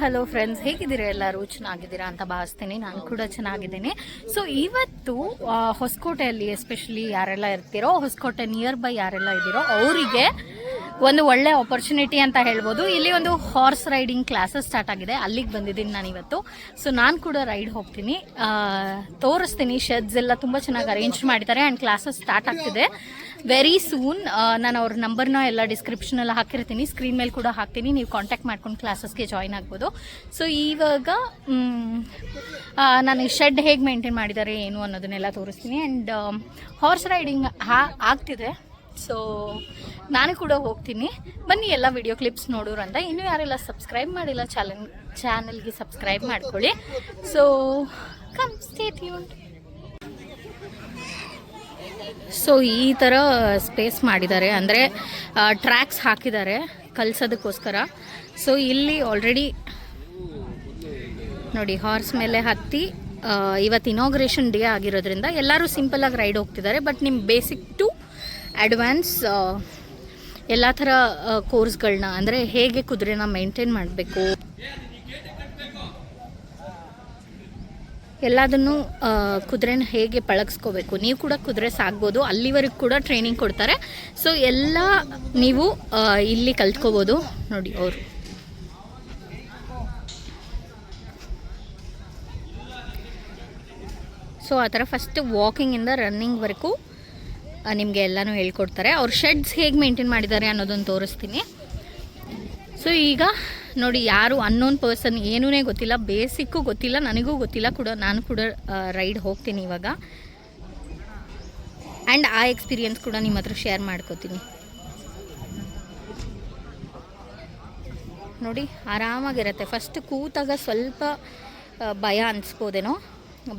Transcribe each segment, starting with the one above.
Hello friends ಹೇಗಿದ್ದೀರಾ ಎಲ್ಲರೂ? ಚೆನ್ನಾಗಿದ್ದೀರಾ ಅಂತ ಭಾವಿಸ್ತೀನಿ. ನಾನು ಕೂಡ ಚೆನ್ನಾಗಿದ್ದೀನಿ. ಸೊ ಇವತ್ತು ಹೊಸಕೋಟೆಯಲ್ಲಿ ಎಸ್ಪೆಷಲಿ ಯಾರೆಲ್ಲ ಇರ್ತೀರೋ, ಹೊಸಕೋಟೆ ನಿಯರ್ ಬೈ ಯಾರೆಲ್ಲ ಇದ್ದೀರೋ, ಅವರಿಗೆ ಒಂದು ಒಳ್ಳೆ ಆಪರ್ಚುನಿಟಿ ಅಂತ ಹೇಳ್ಬೋದು. ಇಲ್ಲಿ ಒಂದು ಹಾರ್ಸ್ ರೈಡಿಂಗ್ ಕ್ಲಾಸಸ್ ಸ್ಟಾರ್ಟ್ ಆಗಿದೆ. ಅಲ್ಲಿಗೆ ಬಂದಿದ್ದೀನಿ ನಾನು ಇವತ್ತು. ಸೊ ನಾನು ಕೂಡ ರೈಡ್ ಹೋಗ್ತೀನಿ. ತೋರಿಸ್ತೀನಿ. ಶೆಡ್ಸ್ ಎಲ್ಲ ತುಂಬ ಚೆನ್ನಾಗಿ ಅರೇಂಜ್ ಮಾಡಿದ್ದಾರೆ ಆ್ಯಂಡ್ ಕ್ಲಾಸಸ್ ಸ್ಟಾರ್ಟ್ ಆಗ್ತಿದೆ. ವೆರಿ ಸೂನ್ ನಾನು ಅವ್ರ ನಂಬರ್ನ ಎಲ್ಲ ಡಿಸ್ಕ್ರಿಪ್ಷನಲ್ಲಿ ಹಾಕಿರ್ತೀನಿ. ಸ್ಕ್ರೀನ್ ಮೇಲೆ ಕೂಡ ಹಾಕ್ತೀನಿ. ನೀವು ಕಾಂಟ್ಯಾಕ್ಟ್ ಮಾಡ್ಕೊಂಡು ಕ್ಲಾಸಸ್ಗೆ ಜಾಯ್ನ್ ಆಗ್ಬೋದು. ಸೊ ಇವಾಗ ನಾನು ಶೆಡ್ ಹೇಗೆ ಮೇಂಟೈನ್ ಮಾಡಿದ್ದಾರೆ ಏನು ಅನ್ನೋದನ್ನೆಲ್ಲ ತೋರಿಸ್ತೀನಿ. ಆ್ಯಂಡ್ ಹಾರ್ಸ್ ರೈಡಿಂಗ್ ಹಾ, ಆಗ್ತಿದೆ. ಸೊ ನಾನು ಕೂಡ ಹೋಗ್ತೀನಿ. ಬನ್ನಿ ಎಲ್ಲ ವಿಡಿಯೋ ಕ್ಲಿಪ್ಸ್ ನೋಡೋರಂತ. ಇನ್ನೂ ಯಾರೆಲ್ಲ ಸಬ್ಸ್ಕ್ರೈಬ್ ಮಾಡಿಲ್ಲ ಚಾನಲ್ ಚಾನಲ್ಗೆ ಸಬ್ಸ್ಕ್ರೈಬ್ ಮಾಡ್ಕೊಳ್ಳಿ. So come stay tune so ಈ ಥರ ಸ್ಪೇಸ್ ಮಾಡಿದ್ದಾರೆ. ಅಂದರೆ ಟ್ರ್ಯಾಕ್ಸ್ ಹಾಕಿದ್ದಾರೆ ಕಲ್ಸೋದಕ್ಕೋಸ್ಕರ. ಸೊ ಇಲ್ಲಿ ಆಲ್ರೆಡಿ ನೋಡಿ ಹಾರ್ಸ್ ಮೇಲೆ ಹತ್ತಿ ಇವತ್ತು ಇನಾಗ್ರೇಷನ್ ಡೇ ಆಗಿರೋದ್ರಿಂದ ಎಲ್ಲರೂ ಸಿಂಪಲಾಗಿ ರೈಡ್ ಹೋಗ್ತಿದ್ದಾರೆ. ಬಟ್ ನಿಮ್ಮ ಬೇಸಿಕ್ ಟು ಅಡ್ವಾನ್ಸ್ ಎಲ್ಲ ಥರ ಕೋರ್ಸ್ಗಳನ್ನ ಅಂದರೆ ಹೇಗೆ ಕುದುರೆನ ಮೇಂಟೈನ್ ಮಾಡಬೇಕು? ಎಲ್ಲದನ್ನು ಕುದುರೆನ ಹೇಗೆ ಪಳಗಿಸ್ಕೋಬೇಕು? ನೀವು ಕೂಡ ಕುದುರೆ ಸಾಕ್ಬೋದು, ಅಲ್ಲಿವರೆಗೂ ಕೂಡ ಟ್ರೈನಿಂಗ್ ಕೊಡ್ತಾರೆ. ಸೊ ಎಲ್ಲ ನೀವು ಇಲ್ಲಿ ಕಲ್ತ್ಕೋಬೋದು. ನೋಡಿ, ಅವರು. ಸೊ ಆ ಥರ ಫಸ್ಟ್ ವಾಕಿಂಗಿಂದ ರನ್ನಿಂಗ್ವರೆಗೂ ನಿಮಗೆ ಎಲ್ಲನೂ ಹೇಳ್ಕೊಡ್ತಾರೆ. ಅವ್ರ ಶೆಡ್ಸ್ ಹೇಗೆ ಮೇಂಟೈನ್ ಮಾಡಿದ್ದಾರೆ ಅನ್ನೋದನ್ನು ತೋರಿಸ್ತೀನಿ. ಸೊ ಈಗ ನೋಡಿ, ಯಾರು ಅನ್ನೋನ್ ಪರ್ಸನ್ ಏನೂ ಗೊತ್ತಿಲ್ಲ ಬೇಸಿಕ್ಕು ಗೊತ್ತಿಲ್ಲ, ನನಗೂ ಗೊತ್ತಿಲ್ಲ ಕೂಡ, ನಾನು ಕೂಡ ರೈಡ್ ಹೋಗ್ತೀನಿ ಇವಾಗ. ಆ್ಯಂಡ್ ಆ ಎಕ್ಸ್ಪೀರಿಯನ್ಸ್ ಕೂಡ ನಿಮ್ಮ ಹತ್ರ ಶೇರ್ ಮಾಡ್ಕೋತೀನಿ. ನೋಡಿ, ಆರಾಮಾಗಿರುತ್ತೆ. ಫಸ್ಟ್ ಕೂತಾಗ ಸ್ವಲ್ಪ ಭಯ ಅನಿಸ್ಬೋದೇನೋ.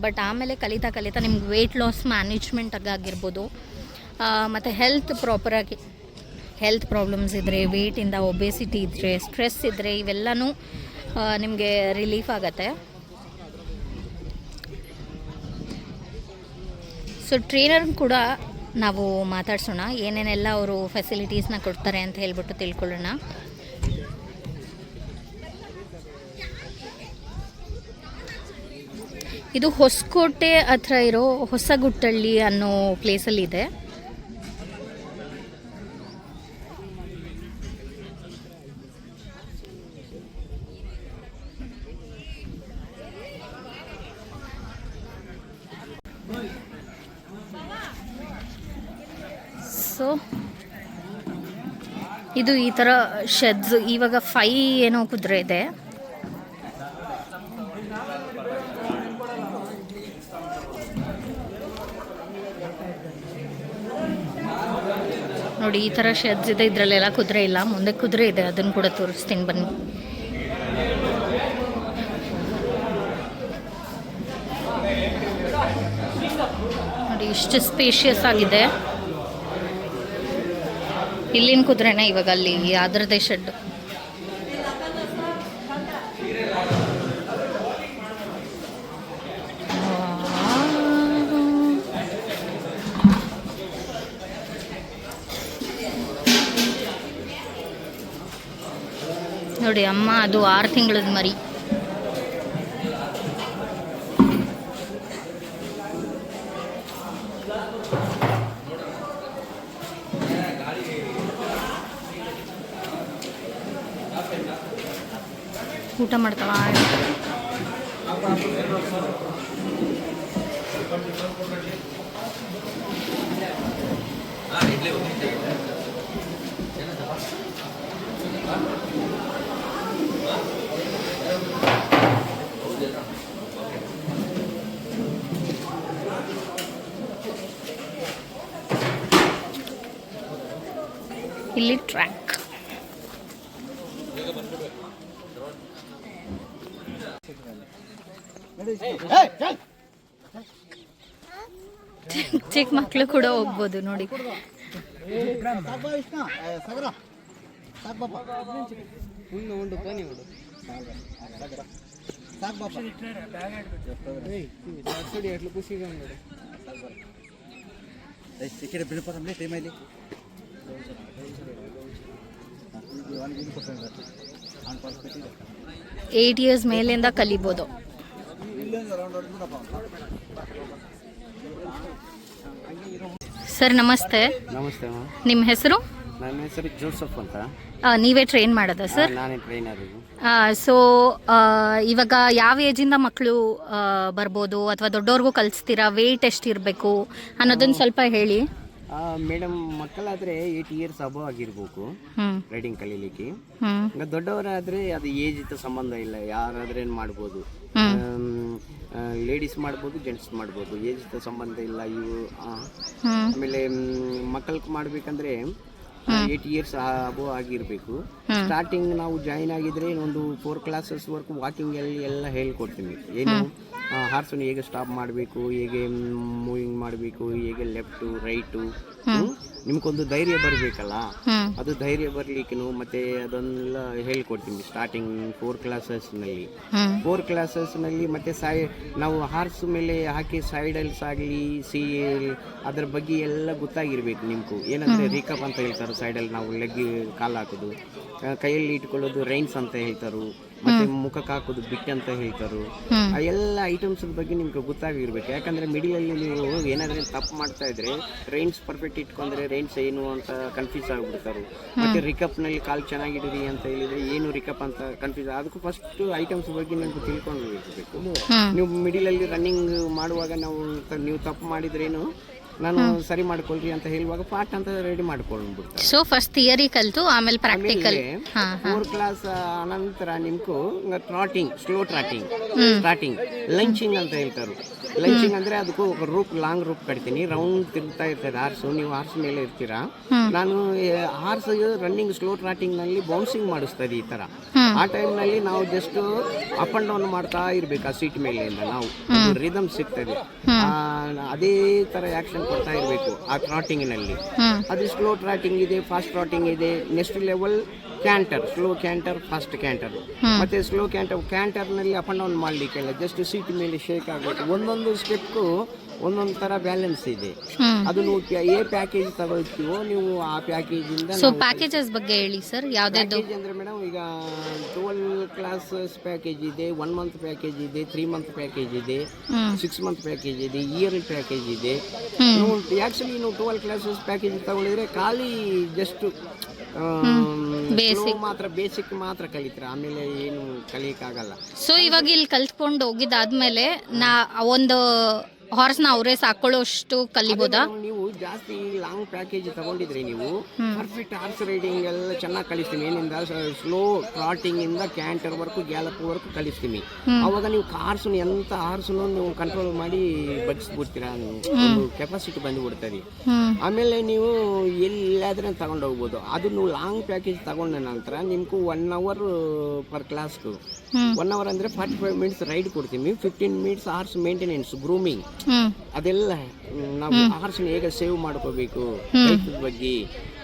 ಬಟ್ ಆಮೇಲೆ ಕಲಿತಾ ಕಲಿತಾ ನಿಮ್ಗೆ ವೆಯ್ಟ್ ಲಾಸ್ ಮ್ಯಾನೇಜ್ಮೆಂಟಾಗಿರ್ಬೋದು ಮತ್ತು ಹೆಲ್ತ್ ಪ್ರಾಪರಾಗಿ ಹೆಲ್ತ್ ಪ್ರಾಬ್ಲಮ್ಸ್ ಇದ್ದರೆ ವೇಟಿಂದ ಒಬೆಸಿಟಿ ಇದ್ದರೆ ಸ್ಟ್ರೆಸ್ ಇದ್ದರೆ ಇವೆಲ್ಲನೂ ನಿಮಗೆ ರಿಲೀಫ್ ಆಗುತ್ತೆ. ಸೊ ಟ್ರೈನರ್ ಕೂಡ ನಾವು ಮಾತಾಡ್ಸೋಣ. ಏನೇನೆಲ್ಲ ಅವರು ಫೆಸಿಲಿಟೀಸ್ನ ಕೊಡ್ತಾರೆ ಅಂತ ಹೇಳ್ಬಿಟ್ಟು ತಿಳ್ಕೊಳ್ಳೋಣ. ಇದು ಹೊಸಕೋಟೆ ಹತ್ರ ಇರೋ ಹೊಸಗುಟ್ಟಳ್ಳಿ ಅನ್ನೋ ಪ್ಲೇಸಲ್ಲಿ ಇದೆ ಸೊ ಇದು ಈ ತರ ಶೆಡ್ಸ್ ಇವಾಗ ಫೈ ಏನೋ ಕುದುರೆ ಇದೆ. ನೋಡಿ, ಈ ತರ ಶೆಡ್ಸ್ ಇದೆ, ಇದರಲ್ಲೆಲ್ಲ ಕುದುರೆ ಇಲ್ಲ. ಮುಂದೆ ಕುದುರೆ ಇದೆ ಅದನ್ನ ಕೂಡ ತೋರಿಸ್ತೀನಿ ಬನ್ನಿ. ನೋಡಿ, ಇಷ್ಟು ಸ್ಪೇಷಿಯಸ್ ಆಗಿದೆ. ಇಲ್ಲಿನ ಕುದುರೆನ ಇವಾಗ ಅಲ್ಲಿ ಅದರದೇ ಶೆಡ್ ನೋಡಿ ಅಮ್ಮ ಅದು ಆರು ತಿಂಗಳದ ಮರಿ. ಊಟ ಮಾಡ್ತಾವ ಇಲ್ಲಿ ಟ್ರ್ಯಾಕ್ ಚಿಕ್ಕ ಮಕ್ಕಳು ಕೂಡ ಹೋಗ್ಬೋದು ನೋಡಿ. ಏಟ್ ಇಯರ್ಸ್ ಮೇಲಿಂದ ಕಲಿಬೋದು. ಸರ್ ನಮಸ್ತೆ. ನಮಸ್ತೆ ನಿಮ್ಮ ಹೆಸರು? ನನ್ನ ಹೆಸರು ಜೋಸಫ್ ಅಂತ. ನೀವೇ ಟ್ರೈನ್ ಮಾಡೋದಾ ಸರ್? ನಾನೇ ಟ್ರೈನರ್ ಇದು. ಸೊ ಇವಾಗ ಯಾವ ಏಜಿಂದ ಮಕ್ಕಳು ಬರ್ಬೋದು ಅಥವಾ ದೊಡ್ಡವ್ರಿಗೂ ಕಲಿಸ್ತೀರಾ? ವೆಯ್ಟ್ ಎಷ್ಟು ಇರಬೇಕು ಅನ್ನೋದನ್ನ ಸ್ವಲ್ಪ ಹೇಳಿ. ಮೇಡಮ್ ಮಕ್ಕಳಾದ್ರೆ ಏಟ್ ಇಯರ್ಸ್ ಅಬೋ ಆಗಿರ್ಬೇಕು ರೈಡಿಂಗ್ ಕಲೀಲಿಕ್ಕೆ. ದೊಡ್ಡವರಾದ್ರೆ ಅದು ಏಜ್ ಸಂಬಂಧ ಇಲ್ಲ ಯಾರಾದ್ರೆ ಮಾಡ್ಬೋದು. ಲೇಡೀಸ್ ಮಾಡ್ಬೋದು ಜೆಂಟ್ಸ್ ಮಾಡ್ಬೋದು. ಏಜ್ ಸಂಬಂಧ ಇಲ್ಲ ಇವು ಆಮೇಲೆ ಮಕ್ಕಳಿಗೆ ಮಾಡ್ಬೇಕಂದ್ರೆ ಏಟ್ ಇಯರ್ಸ್ ಅಬೋ ಆಗಿರ್ಬೇಕು. ಸ್ಟಾರ್ಟಿಂಗ್ ನಾವು ಜಾಯಿನ್ ಆಗಿದ್ರೆ ಒಂದು ಫೋರ್ ಕ್ಲಾಸಸ್ ವರ್ಕ್ ವಾಕಿಂಗ್ ಎಲ್ಲ ಹೇಳ್ಕೊಡ್ತೀವಿ ಏನು? ಹಾರ್ಸನ್ನು ಹೇಗೆ ಸ್ಟಾಪ್ ಮಾಡಬೇಕು ಹೇಗೆ ಮೂವಿಂಗ್ ಮಾಡಬೇಕು ಹೇಗೆ ಲೆಫ್ಟು ರೈಟು ನಿಮ್ಗೊಂದು ಧೈರ್ಯ ಬರಬೇಕಲ್ಲ? ಅದು ಧೈರ್ಯ ಬರ್ಲಿಕ್ಕೂ ಮತ್ತೆ ಅದನ್ನೆಲ್ಲ ಹೇಳ್ಕೊಡ್ತೀನಿ ಸ್ಟಾರ್ಟಿಂಗ್ ಫೋರ್ ಕ್ಲಾಸಸ್ನಲ್ಲಿ ನಲ್ಲಿ. ಫೋರ್ ಕ್ಲಾಸಸ್ನಲ್ಲಿ ಮತ್ತೆ ಸೈ ನಾವು ಹಾರ್ಸ್ ಮೇಲೆ ಹಾಕಿ ಸೈಡಲ್ಸ್ ಆಗಲಿ ಸಿ ಅದ್ರ ಬಗ್ಗೆ ಎಲ್ಲ ಗೊತ್ತಾಗಿರ್ಬೇಕು ನಿಮ್ಗೂ. ಏನಂದ್ರೆ ರೀಕಪ್ ಅಂತ ಹೇಳ್ತಾರೆ ಸೈಡಲ್ಲಿ ನಾವು ಲೆಗ್ ಕಾಲು ಹಾಕೋದು ಕೈಯಲ್ಲಿ ಇಟ್ಕೊಳ್ಳೋದು ರೈನ್ಸ್ ಅಂತ ಹೇಳ್ತಾರೆ. ಮತ್ತೆ ಮುಖಕ್ಕೆ ಹಾಕೋದು ಬಿಟ್ ಅಂತ ಹೇಳ್ತಾರು. ಆ ಎಲ್ಲ ಐಟಮ್ಸ್ ಬಗ್ಗೆ ನಿಮ್ಗೆ ಗೊತ್ತಾಗಿರ್ಬೇಕು. ಯಾಕಂದ್ರೆ ಮಿಡಿಲ್ ಅಲ್ಲಿ ನೀವು ಏನಾದ್ರೂ ತಪ್ಪು ಮಾಡ್ತಾ ಇದ್ರೆ ರೈನ್ಸ್ ಪರ್ಫೆಕ್ಟ್ ಇಟ್ಕೊಂಡ್ರೆ ರೈನ್ಸ್ ಏನು ಅಂತ ಕನ್ಫ್ಯೂಸ್ ಆಗ್ಬಿಡ್ತಾರೆ. ಮತ್ತೆ ರಿಕಪ್ನಲ್ಲಿ ಕಾಲ್ ಚೆನ್ನಾಗಿಡಿರಿ ಅಂತ ಹೇಳಿದ್ರೆ ಏನು ರಿಕಪ್ ಅಂತ ಕನ್ಫ್ಯೂಸ್ ಅದಕ್ಕೂ ಫಸ್ಟ್ ಐಟಮ್ಸ್ ಬಗ್ಗೆ ನಿಮ್ಗೆ ತಿಳ್ಕೊಂಡು ಇರ್ಬೇಕು. ನೀವು ಮಿಡಿಲ್ ಅಲ್ಲಿ ರನ್ನಿಂಗ್ ಮಾಡುವಾಗ ನಾವು ನೀವು ತಪ್ಪು ಮಾಡಿದ್ರೇನು ನಾನು ಸರಿ ಮಾಡ್ಕೊಳ್ರಿ ಅಂತ ಹೇಳುವಾಗ ಪಾಠ ಅಂತ ರೆಡಿ ಮಾಡ್ಕೊಂಡ್ಬಿಡ್ತಾರೆ. ಸೊ ಫಸ್ಟ್ ಥಿಯರಿ ಕಲಿತು ಆಮೇಲೆ ಪ್ರಾಕ್ಟಿಕಲ್ ಫೋರ್ ಕ್ಲಾಸ್ ಅನಂತರ ನಿಮ್ಗೂ ಟ್ರಾಟಿಂಗ್ ಸ್ಲೋ ಟ್ರಾಟಿಂಗ್ ಸ್ಟಾರ್ಟಿಂಗ್ ಲಂಚಿಂಗ್ ಅಂತ ಹೇಳ್ತಾರೆ. ಲಂಚಿಂಗ್ ಅಂದ್ರೆ ಅದಕ್ಕೂ ఒక ರೂಪ್ ಲಾಂಗ್ ರೂಪ್ ಕಟ್ತೀನಿ. ರೌಂಡ್ ತಿರುಗ್ತಾ ಇರ್ತದೆ. ಹಾರ್ಸು ನೀವು ಹಾರ್ಸ್ ಮೇಲೆ ಇರ್ತೀರಾ? ನಾನು ಹಾರ್ಸ್ ರನ್ನಿಂಗ್ ಸ್ಲೋ ಟ್ರಾಟಿಂಗ್ನಲ್ಲಿ ಬೌನ್ಸಿಂಗ್ ಮಾಡಿಸ್ತದೆ ಈ ತರ. ಆ ಟೈಮ್ನಲ್ಲಿ ನಾವು ಜಸ್ಟ್ ಅಪ್ ಅಂಡ್ ಡೌನ್ ಮಾಡ್ತಾ ಇರ್ಬೇಕು ಆ ಸೀಟ್ ಮೇಲೆಯಿಂದ ನಾವು. ರಿದಮ್ ಸಿಗ್ತದೆ. ಅದೇ ತರ ಆಕ್ಷನ್ ಕೊಡ್ತಾ ಇರಬೇಕು ಆ ಟ್ರಾಟಿಂಗ್ನಲ್ಲಿ. ಅದು ಸ್ಲೋ ಟ್ರಾಟಿಂಗ್ ಇದೆ ಫಾಸ್ಟ್ ಟ್ರಾಟಿಂಗ್ ಇದೆ. Next level canter slow canter fast canter ಮತ್ತೆ ಸ್ಲೋ ಕ್ಯಾಂಟರ್ ಕ್ಯಾಂಟರ್ನಲ್ಲಿ ಅಪ್ ಅಂಡ್ ಡೌನ್ ಮಾಡ್ಲಿಕ್ಕೆ ಜಸ್ಟ್ ಸೀಟ್ ಮೇಲೆ ಶೇಕ್ ಆಗಬೇಕು. ಒಂದೊಂದು ಸ್ಟೆಪ್ಗೂ ಒಂದೊಂದು ತರ ಬ್ಯಾಲೆನ್ಸ್ ಇದೆ. ಅದು ನೀವು ಏ ಪ್ಯಾಕೇಜ್ ತಗೊಳ್ತೀವೋ ನೀವು ಆ ಪ್ಯಾಕೇಜ್ ಇಂದ ಸೊ ಪ್ಯಾಕೇಜಸ್ ಬಗ್ಗೆ ಹೇಳಿ ಸರ್ ಯಾವ್ದಾದ್ರು ಪ್ಯಾಕೇಜ್ ಅಂದ್ರೆ ಮೇಡಮ್ ಈಗ ಟ್ವೆಲ್ ಕ್ಲಾಸಸ್ ಪ್ಯಾಕೇಜ್ ಇದೆ ಒನ್ ಮಂತ್ ಪ್ಯಾಕೇಜ್ ಇದೆ ತ್ರೀ ಮಂತ್ ಪ್ಯಾಕೇಜ್ ಇದೆ. ಸಿಕ್ಸ್ ಮಂತ್ ಪ್ಯಾಕೇಜ್ ಇದೆ ಇಯರ್ ಪ್ಯಾಕೇಜ್ ಇದೆ. ನೀವು ಆಕ್ಚುಲಿ ನೀವು ಟ್ವೆಲ್ ಕ್ಲಾಸಸ್ ಪ್ಯಾಕೇಜ್ ತಗೊಂಡಿದ್ರೆ ಖಾಲಿ ಜಸ್ಟ್ ಮಾತ್ರ ಬೇಸಿಕ್ ಮಾತ್ರ ಕಲಿತೀರ ಆಮೇಲೆ ಏನು ಕಲಿಯಕ್ಕಾಗಲ್ಲ. ಸೊ ಇವಾಗ ಇಲ್ಲಿ ಕಲ್ತ್ಕೊಂಡು ಹೋಗಿದ್ದಾದ್ಮೇಲೆ ನಾ ಒಂದು ಹಾರ್ಸ್ನ ಅವರೇ ಸಾಕೊಳ್ಳೋಷ್ಟು ಕಲಿಬೋದಾ? ಮೇಡಮ್, ನೀವು ಜಾಸ್ತಿ ಲಾಂಗ್ ಪ್ಯಾಕೇಜ್ ತಗೊಂಡಿದ್ರೆ ನೀವು ಪರ್ಫೆಕ್ಟ್ ಹಾರ್ಸ್ ರೈಡಿಂಗ್ ಎಲ್ಲ ಚೆನ್ನಾಗಿ ಕಲಿಸ್ತೀನಿ ಏನಿಂದ ಸ್ಲೋ ಟ್ರಾಟಿಂಗ್ ಇಂದ ಕ್ಯಾಂಟರ್ ವರ್ಕ್ ಗ್ಯಾಲಪ್ ವರ್ಕ್ ಕಲಿಸ್ತೀನಿ ಅವಾಗ ನೀವು ಕಾರ್ಸ್ ಎಂತ ಹಾರ್ಸ್ ನೀವು ಕಂಟ್ರೋಲ್ ಮಾಡಿ ಬಗ್ಸ್ಬಿಡ್ತೀರಾ ಕೆಪಾಸಿಟಿ ಬಂದುಬಿಡ್ತದೆ ಆಮೇಲೆ ನೀವು ಎಲ್ಲಾದ್ರೆ ತಗೊಂಡು ಹೋಗ್ಬೋದು. ಅದು ನೀವು ಲಾಂಗ್ ಪ್ಯಾಕೇಜ್ ತಗೊಂಡ ನಂತರ ನಿಮ್ಗೂ one hour per class. One hour ಅಂದ್ರೆ ಫಾರ್ಟಿ ಫೈವ್ ಮಿನಿಟ್ಸ್ ರೈಡ್ ಕೊಡ್ತೀವಿ fifteen minutes horse maintenance grooming ಅದೆಲ್ಲ ನಾವು ಹಾರ್ಸ್ ಹೇಗೆ ಸೇವ್ ಮಾಡ್ಕೋಬೇಕು. ರೈತರ ಬಗ್ಗೆ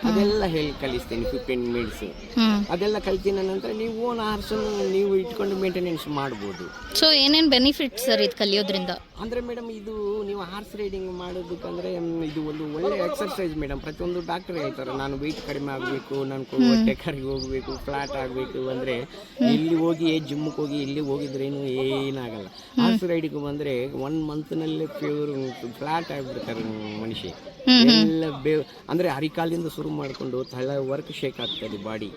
ಅದೆಲ್ಲ ಹೇಳಿ ಕಲಿಸ್ತೀನಿ ಫಿಫ್ಟೀನ್ ಮಿನಿಟ್ಸ್ ಅದೆಲ್ಲ ಕಲ್ತಿನ ನಂತರ ನೀವು ಓನ್ ಆರ್ಸ್ ನೀವು ಇಟ್ಕೊಂಡು ಮೇಂಟೆನೆನ್ಸ್ ಮಾಡ್ಬೋದು. ಸೊ ಏನೇನು ಬೆನಿಫಿಟ್ ಸರ್ ಇದು ಕಲಿಯೋದ್ರಿಂದ? ಅಂದ್ರೆ ಮೇಡಮ್ ಇದು ನೀವು ಹಾರ್ಸ್ ರೈಡಿಂಗ್ ಮಾಡೋದಕ್ಕಂದ್ರೆ ಇದು ಒಂದು ಒಳ್ಳೆ ಎಕ್ಸರ್ಸೈಸ್ ಮೇಡಮ್ ಪ್ರತಿಯೊಂದು ಡಾಕ್ಟರ್ ಹೇಳ್ತಾರೆ ನಾನು ವೆಯ್ಟ್ ಕಡಿಮೆ ಆಗಬೇಕು ನಾನು ಹೊಟ್ಟೆ ಕರಿಗೆ ಹೋಗಬೇಕು ಫ್ಲಾಟ್ ಆಗಬೇಕು ಅಂದ್ರೆ ಇಲ್ಲಿ ಹೋಗಿ ಜಿಮ್ಗೆ ಹೋಗಿ ಇಲ್ಲಿ ಹೋಗಿದ್ರೇನು ಏನಾಗಲ್ಲ. ಹಾರ್ಸ್ ರೈಡಿಂಗ್ ಬಂದ್ರೆ ಒನ್ ಮಂತ್ನಲ್ಲೇ ಪ್ಯೂರ್ ಫ್ಲಾಟ್ ಆಗಿಬಿಡ್ತಾರೆ ಮನುಷ್ಯ. ಎಲ್ಲ ಬೇ ಅಂದ್ರೆ ಹರಿಕಾಲಿಂದ ಶುರು ಮಾಡ್ಕೊಂಡು ತಳ ವರ್ಕ್ ಶೇಕ್ ಆಗ್ತದೆ ಬಾಡಿ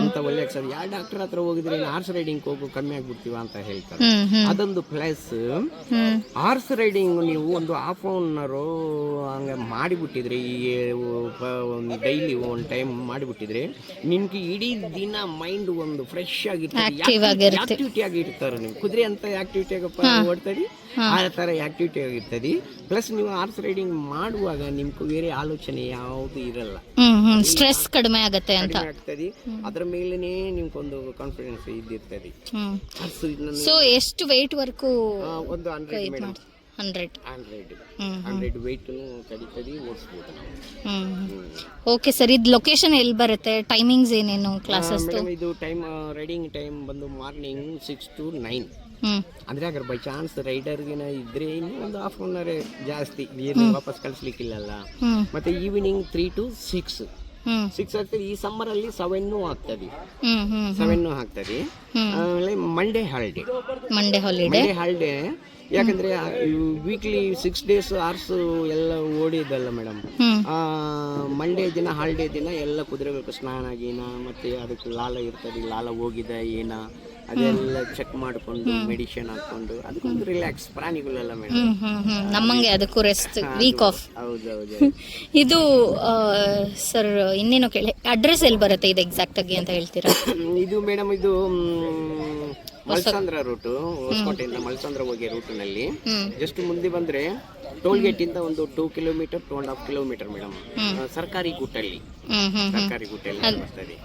ಅಂತ ಒಳ್ಳೆ ಸರ್ ಯಾವ ಡಾಕ್ಟರ್ ಹತ್ರ ಹೋಗಿದ್ರೆ ಹಾರ್ಸ್ ರೈಡಿಂಗ್ ಹೋಗು ಕಮ್ಮಿ ಆಗ್ಬಿಡ್ತೀವ ಅಂತ ಹೇಳ್ತಾರೆ. ಅದೊಂದು ಪ್ಲಸ್ ಹಾರ್ಸ್ ರೈಡಿಂಗ್ ನೀವು ಒಂದು ಹಾಫ್ ಅನ್ ಅವರು ಹಂಗೆ ಮಾಡಿಬಿಟ್ಟಿದ್ರೆ ಈ ಒಂದು ಡೈಲಿ ಒಂದು ಟೈಮ್ ಮಾಡಿಬಿಟ್ಟಿದ್ರೆ ನಿಮ್ಗೆ ಇಡೀ ದಿನ ಮೈಂಡ್ ಒಂದು ಫ್ರೆಶ್. ಆಗಿರ್ತದೆ. ಆಕ್ಟಿವಿಟಿ ಆಗಿರ್ತಾರೆ ನೀವು. ಕುದುರೆ ಅಂತ ಆಕ್ಟಿವಿಟಿ ಆಗಪ್ಪ ಓಡ್ತಡಿ. ಆ ತರ ಆಕ್ಟಿವಿಟಿ ಆಗಿರ್ತದೆ ಪ್ಲಸ್ ನೀವು ಆರ್ಸ್ ರೈಡಿಂಗ್ ಮಾಡುವಾಗ ನಿಮ್ಗೆ ಬೇರೆ ಆಲೋಚನೆ ಯಾವುದು ಇರಲ್ಲ. ಸ್ಟ್ರೆಸ್ ಕಡಿಮೆ ಆಗುತ್ತೆ ಅಂತ. ಆಗ್ತದೆ. ಅದ್ರ ಮೇಲೇನೆ ನಿಮ್ಗೊಂದು ಕಾನ್ಫಿಡೆನ್ಸ್ ಇದ್ದಿರ್ತದೆ. ಸೊ ಎಷ್ಟು ವೆಯ್ಟ್ ವರ್ಕು ಒಂದು ಹಂಡ್ರೆಡ್ ಹಂಡ್ರೆಡ್. ಹಂಡ್ರೆಡ್. ಹಂಡ್ರೆಡ್ ವೆಯ್ಟ್ನು ಕಡಿತದೆ ಓಡಿಸ್ಬೋದು ನಾವು. ಓಕೆ ಸರ್ ಇದು ಲೊಕೇಶನ್ ಎಲ್ಲಿ ಬರುತ್ತೆ? ಟೈಮಿಂಗ್ಸ್ ಏನೇನು ಕ್ಲಾಸಸ್ ಮೇಡಮ್ ಇದು ಟೈಮ್ ರೈಡಿಂಗ್ ಟೈಮ್ ಬಂದು ಮಾರ್ನಿಂಗ್ ಸಿಕ್ಸ್ ಟು ನೈನ್ ಅಂದ್ರೆ ಅದ್ರ ಬೈ ಚಾನ್ಸ್ ರೈಡರ್ಗಿನ ಇದ್ರೆ ಇನ್ನೂ ಒಂದು ಹಾಫ್ ಅನ್ ಅವರ್ ಜಾಸ್ತಿ. ಏನು ವಾಪಸ್ ಕಳಿಸ್ಲಿಕ್ಕಿಲ್ಲಲ್ಲ. ಮತ್ತೆ evening three to six six ಆಗ್ತದೆ ಈ ಸಮ್ಮರ್ ಅಲ್ಲಿ ಸೆವೆನ್ನು ಆಗ್ತದೆ. ಸೆವೆನ್ನು ಆಗ್ತದೆ. ಆಮೇಲೆ Monday holiday Monday holiday Monday holiday ಯಾಕಂದ್ರೆ ವೀಕ್ಲಿ ಸಿಕ್ಸ್ ಡೇಸ್ ಆರ್ಸ್ ಎಲ್ಲ ಓಡಿದಲ್ಲ ಮೇಡಮ್ ಮಂಡೇ ದಿನ ಹಾಲ್ಡೇ ದಿನ ಎಲ್ಲ ಕುದುರೆಬೇಕು ಸ್ನಾನ ಆಗಿನ ಮತ್ತೆ ಅದಕ್ಕೆ ಲಾಲ ಇರ್ತದೆ ಲಾಲ ಹೋಗಿದೆ ಏನ ಅದೆಲ್ಲ ಚೆಕ್ ಮಾಡ್ಕೊಂಡು ಮೆಡಿಸಿನ್ ಹಾಕೊಂಡು ಅದಕ್ಕೊಂದು ರಿಲ್ಯಾಕ್ಸ್ ಪ್ರಾಣಿಗಳೆಲ್ಲ ಮೇಡಮ್ ನಮ್ಮಂಗೆ ಅದಕ್ಕೂ ರೆಸ್ಟ್ ವೀಕ್ ಆಫ್ ಹೌದೌದು ಇದು ಸರ್ ಇನ್ನೇನು ಕೇಳಿ ಅಡ್ರೆಸ್ ಎಲ್ಲಿ ಬರುತ್ತೆ ಇದು ಎಕ್ಸಾಕ್ಟ್ ಆಗಿ ಅಂತ ಹೇಳ್ತೀರಾ? ಇದು ಮೇಡಮ್ ಇದು ಮಲ್ಸಂದ್ರ ರೂಟು ಹೊಸಕೋಟೆಯಿಂದ ಮಲ್ಸಂದ್ರ ಹೋಗಿ ರೂಟಿನಲ್ಲಿ. ಜಸ್ಟ್ ಮುಂದೆ ಬಂದ್ರೆ ಟೋಲ್ ಗೇಟ್ ಇಂದ ಒಂದು two kilometre two and half kilometre madam ಸರ್ಕಾರಿ ಗುಟ್ಟಲ್ಲಿ. ಹ್ಮ್ ಗುಟ್ಟೆ ಎಲ್ಲ ಸರ್ಕಾರಿ ಬರ್ತದೆ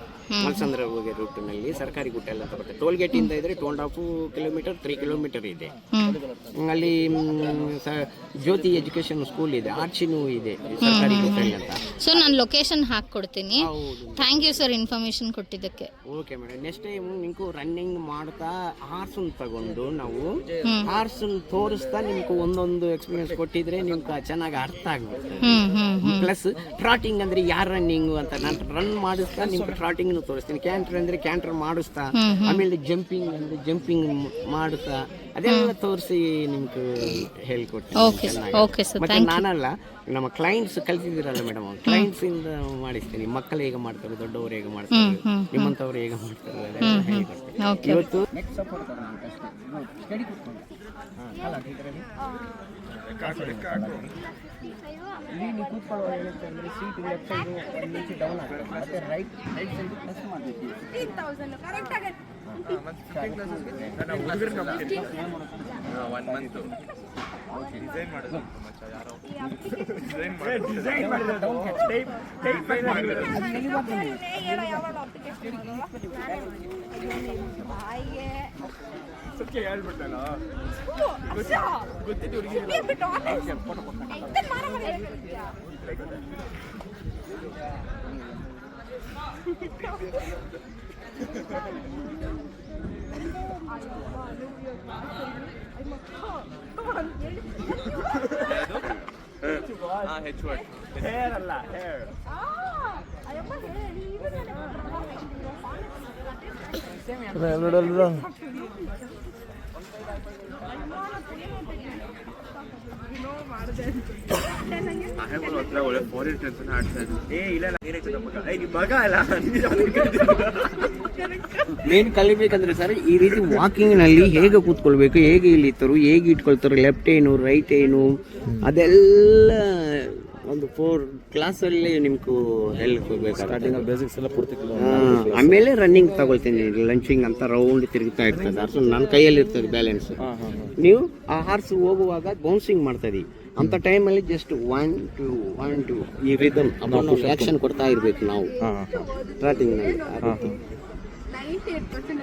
ಮಲ್ಸಂದ್ರ ಹೋಗಿ ರೂಟಿನಲ್ಲಿ ಸರ್ಕಾರಿ ಗುಟ್ಟೆ ಎಲ್ಲ ಬರ್ತದೆ ಟೋಲ್ ಗೇಟ್ ಇಂದ ಇದ್ರೆ two and half kilometre three kilometre ಇದೆ. ಅಲ್ಲಿ ಜ್ಯೋತಿ ಎಜುಕೇಶನ್ ಸ್ಕೂಲ್ ಇದೆ ಆರ್ಚಿನೂ ಇದೆ ಸರ್ಕಾರಿ ಗುಟ್ಟಲ್ಲಿ ಅಂತ ಸೊ ನಾನು ಲೊಕೇಶನ್ ಹಾಕ್ಕೊಡ್ತೀನಿ. ಥ್ಯಾಂಕ್ ಯು ಸರ್ ಇನ್ಫಾರ್ಮೇಶನ್ ಕೊಟ್ಟಿದ್ದಕ್ಕೆ. ಓಕೆ ಮೇಡಮ್ ನೆಕ್ಸ್ಟ್ ಟೈಮ್ ನಿಮ್ಗೂ ರನ್ನಿಂಗ್ ಮಾಡ್ತಾ ಹಾರ್ಸನ್ ತಗೊಂಡು ನಾವು ಹಾರ್ಸನ್ ತೋರಿಸ್ತಾ ನಿಮ್ಗೆ ಒಂದೊಂದು ಎಕ್ಸ್ಪೀರಿಯನ್ಸ್ ಕೊಟ್ಟಿದ್ರೆ ನಿಮ್ಗೆ ಚೆನ್ನಾಗಿ ಅರ್ಥ ಹ್ಮ್ ಪ್ಲಸ್ ಟ್ರಾಟಿಂಗ್ ಅಂದ್ರೆ ಯಾರ್ ರನ್ನಿಂಗ್ ಅಂತ ನಾನು ರನ್ ಮಾಡಿಸ್ತಾ ನಿಮ್ಗೆ ಟ್ರಾಟಿಂಗ್ ತೋರಿಸ್ತೀನಿ. ಕ್ಯಾಂಟರ್ ಅಂದ್ರೆ ಕ್ಯಾಂಟರ್ ಮಾಡಿಸ್ತಾ ಆಮೇಲೆ ಜಂಪಿಂಗ್ ಅಂದ್ರೆ ಜಂಪಿಂಗ್ ಮಾಡಿಸ್ತಾ ಅದೆಲ್ಲ ತೋರಿಸಿ ನಿಮ್ಗೆ ಹೇಳ್ಕೊಡ್ತೀನಿ. ಓಕೆ ಓಕೆ ಸರ್ ಮತ್ತೆ ನಾನಲ್ಲ ನಮ್ಮ ಕ್ಲೈಂಟ್ಸ್ ಕಲ್ತಿದ್ದೀರಲ್ಲ ಮೇಡಮ್ ಕ್ಲೈಂಟ್ಸ್ ಇಂದ ಮಾಡಿಸ್ತೀನಿ. ಮಕ್ಕಳು ಹೇಗೆ ಮಾಡ್ತಾರೆ ದೊಡ್ಡವರು ಹೇಗೆ ಮಾಡ್ತಾರೆ. ನಿಮ್ಮಂತವ್ರು ಹೇಗೆ ಮಾಡ್ತಾರೆ ಇವತ್ತು ಇಲ್ಲಿ ನೀವು ಕೂತ್ಕೊಳ್ಳುವಾಗ ಏನಾಗ್ತದೆ ಅಂದರೆ ಸೀಟ್ ಲೆಫ್ಟ್ ಸೈಡ್ ಒಂದು ಇಂಚು ಡೌನ್ ಆಗ್ತದೆ ಮತ್ತೆ ರೈಟ್ ರೈಟ್ ಸೈಡ್ ಪ್ಲಸ್ ಮಾಡಬೇಕು ಡಿಸೈನ್ ಮಾಡೋದು ಮಚ್ಚ ಯಾರೋ ಡಿಸೈನ್ ಮಾಡೋದು ಡಿಸೈನ್ ಮಾಡೋದು ಟೈಪ್ ಟೈಪ್ ಮಾಡೋದು ಹೇಳೋ ಯಾವಾಗ ಅಪ್ಲಿಕೇಶನ್ ಮಾಡೋದು ನಾನೇ ಮಾಡ್ತೀನಿ ಬಾಯಿಗೆ ಸತ್ಯ ಹೇಳ್ಬಿಟ್ಟಲ್ಲ ಗೊತ್ತಿದ್ದು ಹುಡುಗಿ ಬಿಟ್ಟು ಆನ್ಲೈನ್ ಫೋಟೋ ಕೊಟ್ಟು ಮಾರಾಮಾರಿ ಹೇಳ್ತಿದ್ಯಾ ಅಯ್ಯೋ ಅಯ್ಯೋ ಅಯ್ಯೋ ಹಾ ಹೆಚ್ಚು ಹೇರ್. ಅಲ್ಲ ಹೇರ್ ಹತ್ರ ಒಳ್ಳೆ ಫೋರಿನ್ ಟೆನ್ಷನ್ ಆಡ್ತಾ ಇದ್ದೀನಿ ಏ ಇಲ್ಲ ಏನೇ ಮಗ? ಏ ನಿಮ್ಮ ಮಗ ಅಲ್ಲ? ಮೇನ್ ಕಲಿಬೇಕಂದ್ರೆ ಸರ್ ಈ ರೀತಿ ವಾಕಿಂಗ್ನಲ್ಲಿ ಹೇಗೆ ಕೂತ್ಕೊಳ್ಬೇಕು ಹೇಗೆ ಇಳಿತರು ಹೇಗೆ ಇಟ್ಕೊಳ್ತಾರೆ ಲೆಫ್ಟ್ ಏನು ರೈಟ್ ಏನು ಅದೆಲ್ಲ ಒಂದು ಫೋರ್ ಕ್ಲಾಸ್ ಅಲ್ಲಿ ನಿಮ್ಗೆ ಹೆಲ್ಪ್ ಸ್ಟಾರ್ಟಿಂಗ್ ಬೇಸಿಕ್ಸ್ ಎಲ್ಲ ಪೂರ್ತಿ ಆಮೇಲೆ ರನ್ನಿಂಗ್ ತಗೊಳ್ತೀನಿ ಲಂಚಿಂಗ್ ಅಂತ ರೌಂಡ್ ತಿರುಗ್ತಾ ಇರ್ತದೆ. ಅರ್ಸು ನನ್ನ ಕೈಯಲ್ಲಿ ಇರ್ತದೆ ಬ್ಯಾಲೆನ್ಸ್ ನೀವು ಆ ಹಾರ್ಸ್ ಹೋಗುವಾಗ ಬೌನ್ಸಿಂಗ್ ಮಾಡ್ತದೆ ಅಂತ ಟೈಮಲ್ಲಿ just one two one two ಈ ರಿದಮ್ ಆಕ್ಷನ್ ಕೊಡ್ತಾ ಇರ್ಬೇಕು ನಾವು. ಸ್ಟಾರ್ಟಿಂಗ್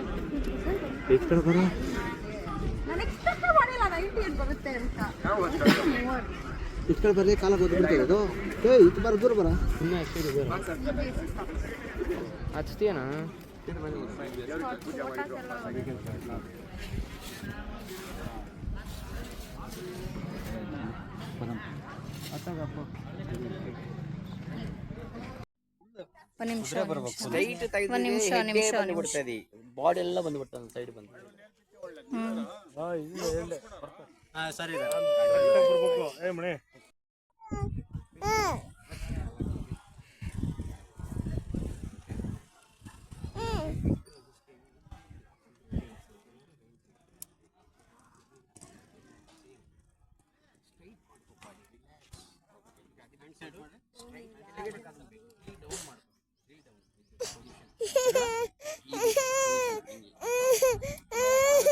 ಇಷ್ಟ ಬರಲಿ ಕಾಲ ಗೊತ್ತಿರ್ತದೆ ಅದು? ಏ ಇದು ಬರ ದೂರ ಬರ. ಹಚ್ತೀಯನಾ? ಒಂದು ನಿಮಿಷ ಸ್ಟ್ರೈಟ್ ಒಂದ್ ನಿಮಿಷ, ನಿಮಿಷ, ಬಂದ್ಬಿಡ್ತದೆ ಬಾಡಿ ಎಲ್ಲ ಬಂದ್ಬಿಡ್ತದೆ ಸೈಡ್ ಬಂದು ಹ್ಮ್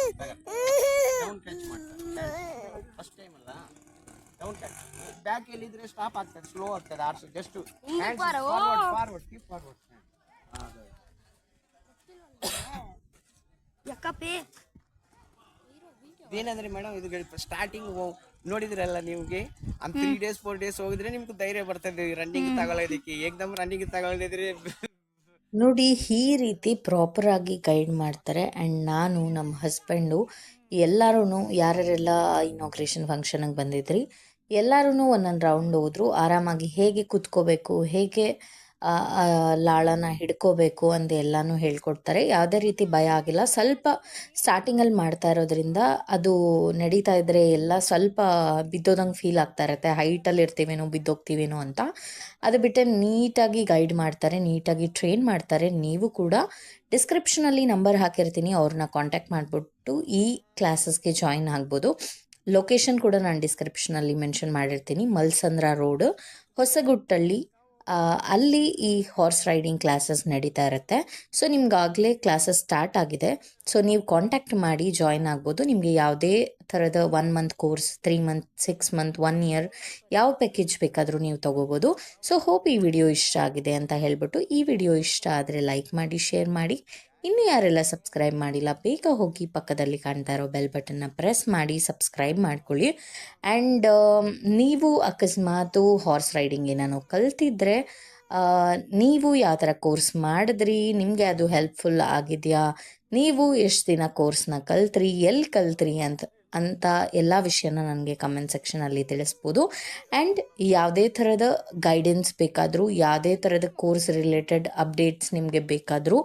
ಡೌನ್ ಕ್ಯಾಚ್ ಮಾಡ್ತಾರೆ ಫಸ್ಟ್ ಟೈಮ್ ಅಲ್ಲ ಡೌನ್ ಕ್ಯಾಚ್ ಬ್ಯಾಕ್ ಎಲ್ಲಿದ್ರೆ ಸ್ಟಾಪ್ ಆಗ್ತದೆ ಸ್ಲೋ ಆಗ್ತದೆ horse just forward forward keep forward ಏನಂದ್ರೆ ಮೇಡಮ್ ಇದು ಸ್ಟಾರ್ಟಿಂಗ್ ನೋಡಿದ್ರಲ್ಲ ನಿಮ್ಗೆ? ಅಂತ ತ್ರೀ ಡೇಸ್ ಫೋರ್ ಡೇಸ್ ಹೋಗಿದ್ರೆ ನಿಮ್ಗೆ ಧೈರ್ಯ ಬರ್ತದೆ ರನ್ನಿಂಗ್ ತಗೊಳ್ಳೋದಕ್ಕೆ. ಏಕ್ದಮ್ ರನ್ನಿಂಗ್ ತಗೊಳ್ಳೋದಿದ್ರೆ ನೋಡಿ ಈ ರೀತಿ ಪ್ರಾಪರ್ ಆಗಿ ಗೈಡ್ ಮಾಡ್ತಾರೆ. ಆ್ಯಂಡ್ ನಾನು ನಮ್ಮ ಹಸ್ಬೆಂಡು ಎಲ್ಲರೂ ಯಾರ್ಯಾರೆಲ್ಲ ಇನಾಗ್ರೇಷನ್ ಫಂಕ್ಷನಿಗೆ ಬಂದಿದ್ರಿ ಎಲ್ಲರೂ ಒಂದೊಂದು ರೌಂಡ್ ಹೋದ್ರು. ಆರಾಮಾಗಿ ಹೇಗೆ ಕೂತ್ಕೋಬೇಕು, ಹೇಗೆ ಲಾಳನ ಹಿಡ್ಕೋಬೇಕು ಅಂತ ಎಲ್ಲನೂ ಹೇಳ್ಕೊಡ್ತಾರೆ. ಯಾವುದೇ ರೀತಿ ಭಯ ಆಗಿಲ್ಲ. ಸ್ವಲ್ಪ ಸ್ಟಾರ್ಟಿಂಗಲ್ಲಿ ಮಾಡ್ತಾ ಇರೋದ್ರಿಂದ ಅದು ನಡೀತಾ ಇದ್ದರೆ ಎಲ್ಲ ಸ್ವಲ್ಪ ಬಿದ್ದೋದಂಗೆ ಫೀಲ್ ಆಗ್ತಾ ಇರುತ್ತೆ. ಹೈಟಲ್ಲಿ ಇರ್ತೀವೇನೋ, ಬಿದ್ದೋಗ್ತೀವೇನೋ ಅಂತ. ಅದು ಬಿಟ್ಟರೆ ನೀಟಾಗಿ ಗೈಡ್ ಮಾಡ್ತಾರೆ, ನೀಟಾಗಿ ಟ್ರೈನ್ ಮಾಡ್ತಾರೆ. ನೀವು ಕೂಡ ಡಿಸ್ಕ್ರಿಪ್ಷನಲ್ಲಿ ನಂಬರ್ ಹಾಕಿರ್ತೀನಿ. ಅವ್ರನ್ನ ಕಾಂಟ್ಯಾಕ್ಟ್ ಮಾಡಿಬಿಟ್ಟು ಈ ಕ್ಲಾಸಸ್ಗೆ ಜಾಯಿನ್ ಆಗ್ಬೋದು. ಲೊಕೇಶನ್ ಕೂಡ ನಾನು ಡಿಸ್ಕ್ರಿಪ್ಷನಲ್ಲಿ ಮೆನ್ಷನ್ ಮಾಡಿರ್ತೀನಿ. ಮಲ್ಸಂದ್ರ ರೋಡ್ ಹೊಸಗುಟ್ಟಳ್ಳಿ. ಅಲ್ಲಿ ಈ ಹಾರ್ಸ್ ರೈಡಿಂಗ್ ಕ್ಲಾಸಸ್ ನಡೀತಾ ಇರುತ್ತೆ. ಸೊ ನಿಮ್ಗಾಗಲೇ ಕ್ಲಾಸಸ್ ಸ್ಟಾರ್ಟ್ ಆಗಿದೆ. ಸೊ ನೀವು ಕಾಂಟ್ಯಾಕ್ಟ್ ಮಾಡಿ ಜಾಯಿನ್ ಆಗ್ಬೋದು. ನಿಮಗೆ ಯಾವುದೇ ಥರದ one month course three month six month one year ಯಾವ ಪ್ಯಾಕೇಜ್ ಬೇಕಾದರೂ ನೀವು ತೊಗೋಬೋದು. ಸೊ ಹೋಪ್ ಈ ವಿಡಿಯೋ ಇಷ್ಟ ಆಗಿದೆ ಅಂತ ಹೇಳ್ಬಿಟ್ಟು ಈ ವಿಡಿಯೋ ಇಷ್ಟ ಆದರೆ ಲೈಕ್ ಮಾಡಿ ಶೇರ್ ಮಾಡಿ. ಇನ್ನು ಯಾರೆಲ್ಲ ಸಬ್ಸ್ಕ್ರೈಬ್ ಮಾಡಿಲ್ಲ, ಬೇಗ ಹೋಗಿ ಪಕ್ಕದಲ್ಲಿ ಕಾಣ್ತಾ ಇರೋ ಬೆಲ್ ಬಟನ್ನ ಪ್ರೆಸ್ ಮಾಡಿ ಸಬ್ಸ್ಕ್ರೈಬ್ ಮಾಡ್ಕೊಳ್ಳಿ. ಆ್ಯಂಡ್ ನೀವು ಅಕಸ್ಮಾತು ಹಾರ್ಸ್ ರೈಡಿಂಗ್ ಏನಾನು ಕಲ್ತಿದ್ರೆ ನೀವು ಯಾವ ಥರ ಕೋರ್ಸ್ ಮಾಡಿದ್ರಿ, ನಿಮಗೆ ಅದು ಹೆಲ್ಪ್ಫುಲ್ ಆಗಿದೆಯಾ, ನೀವು ಎಷ್ಟು ದಿನ ಕೋರ್ಸ್ನ ಕಲ್ತ್ರಿ ಎಲ್ಲಿ ಕಲ್ತ್ರಿ ಅಂತ ಅಂತ ಎಲ್ಲ ವಿಷಯನ ನನಗೆ ಕಮೆಂಟ್ ಸೆಕ್ಷನಲ್ಲಿ ತಿಳಿಸ್ಬೋದು. ಆ್ಯಂಡ್ ಯಾವುದೇ ಥರದ ಗೈಡೆನ್ಸ್ ಬೇಕಾದರೂ, ಯಾವುದೇ ಥರದ ಕೋರ್ಸ್ ರಿಲೇಟೆಡ್ ಅಪ್ಡೇಟ್ಸ್ ನಿಮಗೆ ಬೇಕಾದರೂ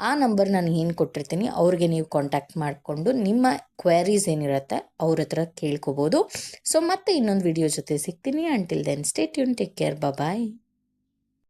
ಆ ನಂಬರ್ ನಾನು ಏನು ಕೊಟ್ಟಿರ್ತೀನಿ ಅವ್ರಿಗೆ ನೀವು ಕಾಂಟ್ಯಾಕ್ಟ್ ಮಾಡಿಕೊಂಡು ನಿಮ್ಮ ಕ್ವೈರೀಸ್ ಏನಿರುತ್ತೆ ಅವ್ರ ಹತ್ರ ಕೇಳ್ಕೊಬೋದು. ಸೊ ಮತ್ತೆ ಇನ್ನೊಂದು ವಿಡಿಯೋ ಜೊತೆ ಸಿಗ್ತೀನಿ. Until then stay tune take care bye